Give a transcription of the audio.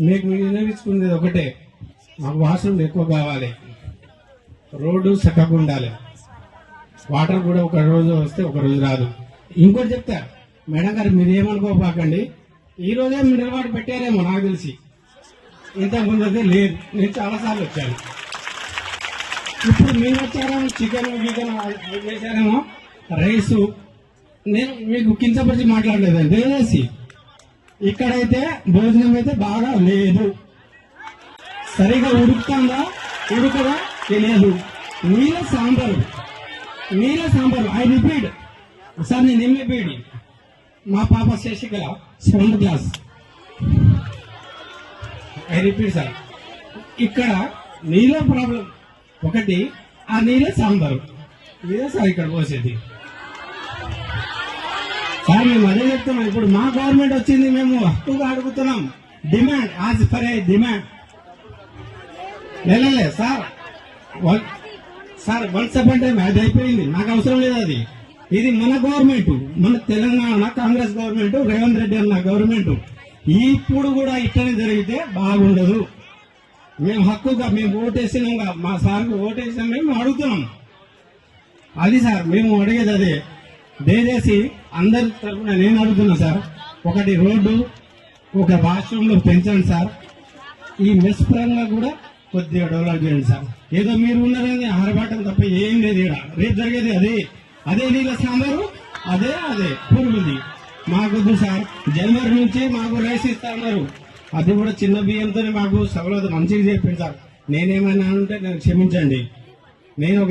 మీకు వినియోగించుకునేది ఒకటే. మాకు వాష్రూమ్ ఎక్కువ కావాలి. రోడ్డు చక్కగా ఉండాలి. వాటర్ కూడా ఒక రోజు వస్తే ఒక రోజు రాదు. ఇంకోటి చెప్తా మేడం గారు మీరు ఏమనుకోపాకండి ఈ రోజే మినరల్ వాటర్ పెట్టారేమో నాకు తెలిసి. ఇంతకుముందు అయితే లేదు. నేను చాలాసార్లు వచ్చాను. ఇప్పుడు మీరు వచ్చారేమో చికెన్ గికెన్ చేశారేమో రైసు. నేను మీకు కించపరిచి మాట్లాడలేదండి. దయచేసి ఇక్కడైతే భోజనం అయితే బాగా లేదు. సరిగా ఉడుకుతుందా? ఉడకదా తెలియదు. నీళ్ళ సాంబారు. నీళ్ళ సాంబారు. I repeat. సార్ నేను ఎంఏపీడి మా పాప Shashikala seventh class I repeat sir. ఇక్కడ నీళ్ళ ప్రాబ్లం ఒకటి ఆ నీళ్ళ సాంబారు. ఇదే సార్ ఇక్కడ పోసేది. సార్ మేము అదే చెప్తున్నాం ఇప్పుడు మా గవర్నమెంట్ వచ్చింది మేము హక్కుగా అడుగుతున్నాం. Demand as for a demand వెళ్ళలే sir sir one seven time అది అయిపోయింది. నాకు అవసరం లేదు అది. ఇది మన గవర్నమెంట్ మన తెలంగాణ కాంగ్రెస్ గవర్నమెంట్ రేవంత్ రెడ్డి అన్న గవర్నమెంట్ ఇప్పుడు కూడా ఇట్లనే జరిగితే బాగుండదు. మేము హక్కుగా మేము ఓటేసినాం మా సార్కి ఓటేసినాం మేము అడుగుతున్నాం. అది సార్ మేము అడిగేది అదే. దయచేసి అందరి తరఫున నేను అడుగుతున్నా సార్ ఒకటి రోడ్డు ఒక వాష్రూమ్లు పెంచండి సార్. ఈ మెస్ పరంగా కూడా కొద్దిగా డెవలప్ చేయండి సార్. ఏదో మీరు ఉన్నారని ఆరబాటం తప్ప ఏం లేదు ఇక్కడ రేపు జరిగేది అదే. అదే నీళ్ళ సాంబారు అదే అదే. పురుగుంది. మాకొద్దు సార్. జనవరి నుంచి మాకు రైస్ ఇస్తా అన్నారు. అది కూడా చిన్న బియ్యంతోనే మాకు సభలో మంచిగా చెప్పింది సార్ నేనేమైనా అంటే నన్ను క్షమించండి. నేను ఒక